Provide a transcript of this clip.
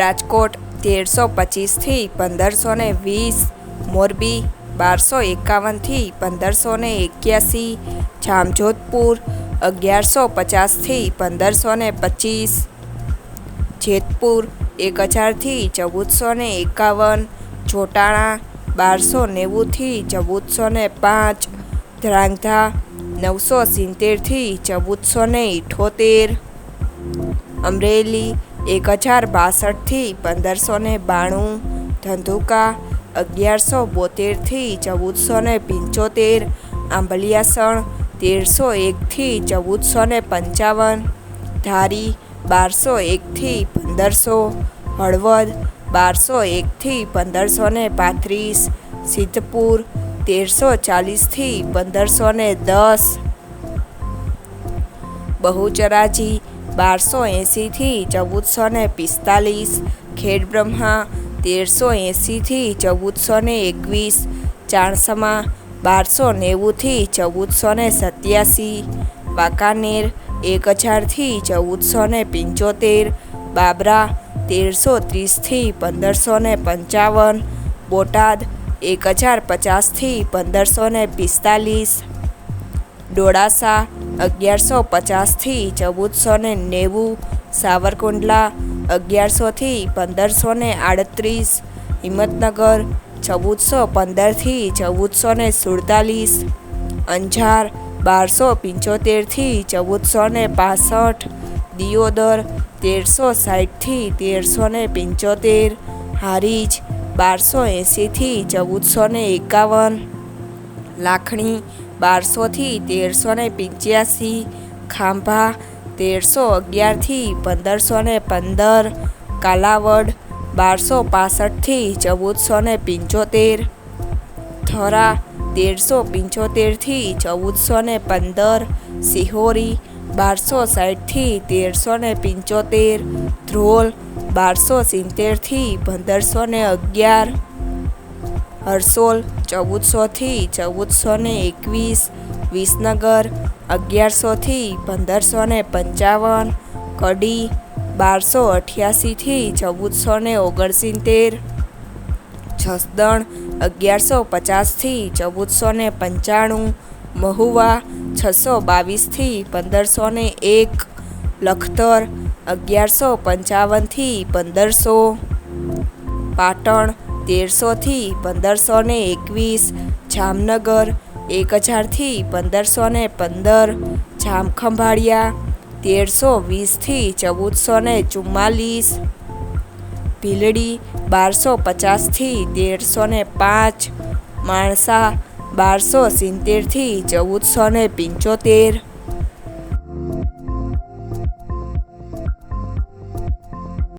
રાજકોટ તેરસો પચીસથી પંદરસો ને વીસ, મોરબી બારસો એકાવનથી પંદરસો ને એક્યાસી, જામજોધપુર અગિયારસો પચાસથી પંદરસો ને પચીસ, જેતપુર એક હજારથી ચૌદસો ને એકાવન જોટાણા બારસો નેવુંથી ચૌદસો ને પાંચ ધ્રાંગધા નવસો સિત્તેરથી ચૌદસો ને ઇઠોતેર, અમરેલી એક હજાર બાસઠથી પંદરસો ને બાણું, ધંધુકા અગિયારસો બોતેરથી ચૌદસો ને પંચોતેર, આંબલિયાસણ તેરસો એકથી ચૌદસો ને પંચાવન, ધારી બારસો એકથી પંદરસો, હળવદ બારસો એકથી પંદરસો ને પાંત્રીસ, સિદ્ધપુર તેરસો ચાલીસથી પંદરસો ને દસ, બહુચરાજી બારસો એંસીથી ચૌદસો ને પિસ્તાલીસ, ખેડબ્રહ્મા તેરસો એંસીથી ચૌદસો ને એકવીસ, ચાણસમા બારસો નેવુંથી ચૌદસો ને સત્યાસી, વાંકાનેર એક હજારથી ચૌદસો ને પંચોતેર, બાબરા તેરસો ત્રીસથી પંદરસો ને પંચાવન, બોટાદ એક હજાર પચાસથી પંદરસો ને પિસ્તાલીસ ડોળાસા, અગિયારસો પચાસથી ચૌદસો ને નેવું, સાવરકુંડલા, અગિયારસોથી પંદરસો ને આડત્રીસ, હિંમતનગર, ચૌદસો પંદરથી ચૌદસો ને સુડતાલીસ, અંજાર, બારસો પંચોતેરથી ચૌદસો ને પાસઠ, દિયોદર, તેરસો સાઠથી તેરસો ને પંચોતેર, હારીજ, બારસો એંસીથી ચૌદસો ને એકાવન, લાખણી બારસોથી તેરસો ને પંચ્યાસી, ખાંભા તેરસો અગિયારથી પંદરસો ને પંદર, કાલાવડ બારસો પાસઠથી ચૌદસો ને પંચોતેર, થરા તેરસો પંચોતેરથી ચૌદસો ને પંદર, સિહોરી બારસો સાઠથી તેરસો ને પંચોતેર, ધ્રોલ બારસો સિત્તેરથી પંદરસો ને અગિયાર હરસોલ ચૌદસોથી ચૌદસો ને એકવીસ, વિસનગર અગિયારસોથી પંદરસો ને પંચાવન, કડી, બારસો અઠ્યાસીથી ચૌદસો ને ઓગણસિત્તેર, જસદણ, અગિયારસો પચાસથી ચૌદસો ને પંચાણું, મહુવા, છસો બાવીસથી પંદરસો ને એક, લખતર, અગિયારસો પંચાવનથી પંદરસો, પાટણ તેરસોથી પંદરસો ને એકવીસ, જામનગર એક હજારથી પંદરસો ને પંદર, જામખંભાળિયા તેરસો વીસથી ચૌદસો ને ચુમ્માલીસ, ભીલડી બારસો પચાસથી તેરસો ને પાંચ, માણસા બારસો સિત્તેરથી ચૌદસો ને પંચોતેર